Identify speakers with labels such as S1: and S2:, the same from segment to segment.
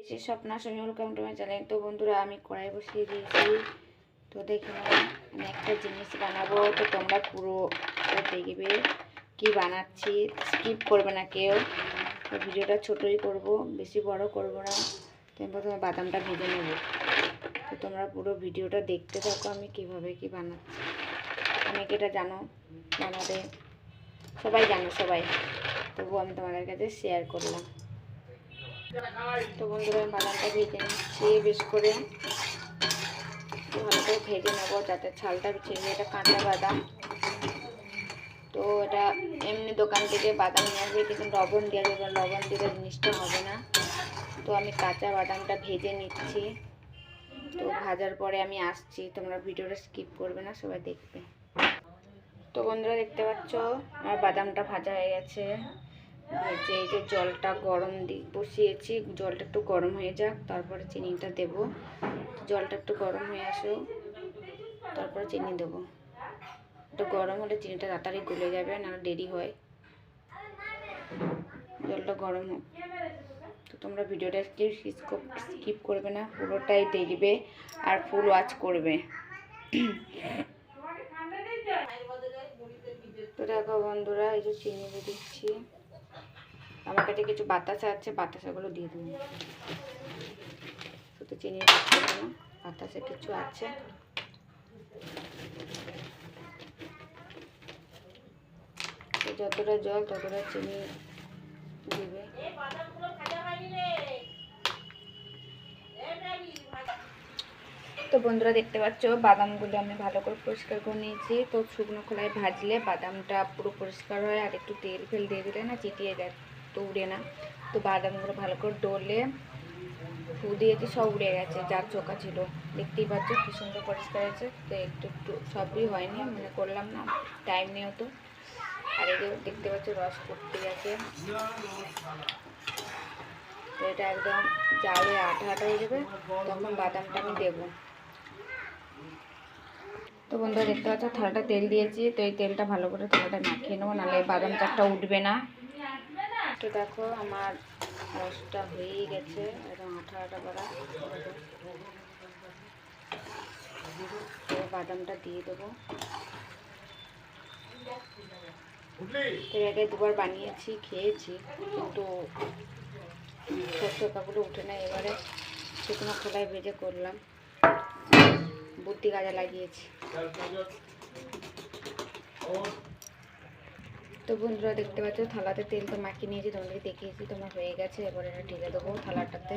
S1: এসে স্বপ্ন সঙ্গে ওয়েলকাম টু মাই চ্যানেল তো বন্ধুরা, আমি কড়াই বসিয়ে দিয়েছি। তো দেখে আমি একটা জিনিস বানাবো। তো তোমরা পুরো দেখবে। কি বানাচ্ছি স্কিপ করবে না কেউ। তো ভিডিওটা ছোটোই করব, বেশি বড় করব না। তো প্রথমে বাদামটা ভেজে নেব। তো তোমরা পুরো ভিডিওটা দেখতে থাকো আমি কীভাবে কি বানাচ্ছি। অনেকে এটা জানো, বানাতে। সবাই জানো সবাই। তবুও আমি তোমাদের কাছে শেয়ার করলাম। তো বন্ধুরা আমি বাদামটা ভেজে নিচ্ছি, বেশ করে। ভালো করে ভেজে নেব, যাতে ছালটা ছেড়ে এটা কাঁচা বাদাম। তো এটা এমনি দোকান থেকে বাদাম নিয়ে আসবে, কিন্তু লবণ দেওয়া যাবে লবণ দিলে জিনিসটা হবে না। তো আমি কাঁচা বাদামটা ভেজে নিচ্ছি। তো ভাজার পরে আমি আসছি। তোমরা ভিডিওটা স্কিপ করবে না, সবাই দেখবে। তো বন্ধুরা, দেখতে পাচ্ছ? আমার বাদামটা ভাজা হয়ে গেছে। ভেজে এই যে জলটা গরম দি, বসিয়েছি, জলটা একটু গরম হয়ে যাক, তারপরে চিনিটা দেব। জলটা একটু গরম হয়ে আসো তারপরে চিনি দেবো। একটু গরম হলে চিনিটা তাড়াতাড়ি গলে যাবে না দেরি হয়। জলটা গরম হোক। তো তোমরা ভিডিওটা স্কিপ করবে না, পুরোটাই দেখবে আর ফুল ওয়াচ করবে। তো দেখো বন্ধুরা, এই যে চিনি দিচ্ছি। আমার কাছে কিছু বাতাসা আছে বাতাসাগুলো দিয়ে দেবো শুধু চিনি বাতাসা কিছু আছে। যতটা জল ততটা চিনি দিবে। তো বন্ধুরা দেখতে পাচ্ছ বাদামগুলো আমি ভালো করে পরিষ্কার করে নিয়েছি। তো শুকনো খোলায় ভাজলে বাদামটা পুরো পরিষ্কার হয় আর একটু তেল ফেল দিয়ে দিলে না চিটিয়ে যায়। তো উড়ে না। তো বাদামগুলো ভালো করে ডলে ফু দিয়েছি, সব উড়ে গেছে, যার চোখা ছিল। দেখতেই পাচ্ছ কী সুন্দর পরিষ্কার আছে তো একটু একটু সবই হয়নি মানে করলাম না টাইম নেই তো আর যে দেখতে পাচ্ছ রস করতে গেছে। এটা একদম জালে আঠা আঠা হয়ে যাবে, তখন বাদামটা আমি দেবো। তো বন্ধুরা দেখতে পাচ্ছ থালাটা তেল দিয়েছি, তো এই তেলটা ভালো করে থালাটা মাখিয়ে নেব, নাহলে বাদাম চারটা উঠবে না। তো দেখো আমার রসটা হয়েই গেছে একদম আঠা আঠা করা তো বাদামটা দিয়ে দেবো। আগে দুবার বানিয়েছি, খেয়েছি, কিন্তু সরষে উঠে না এবারে। শুকনো খোলায় ভেজে করলাম। বুদ্ধি গাজা লাগিয়েছি। তো বন্ধুরা দেখতে পাচ্ছ, থালাতে তেল তো মাখিয়ে নিয়েছি, তোমাদেরকে দেখিয়েছি, তোমার হয়ে গেছে। এবার এটা ঢেলে দেবো থালাটাতে।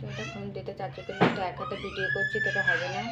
S1: হয়ে ফোন দিতে চাচ্ছি কিন্তু এক হাতে ভিডিও করছি, তো এটা হবে না।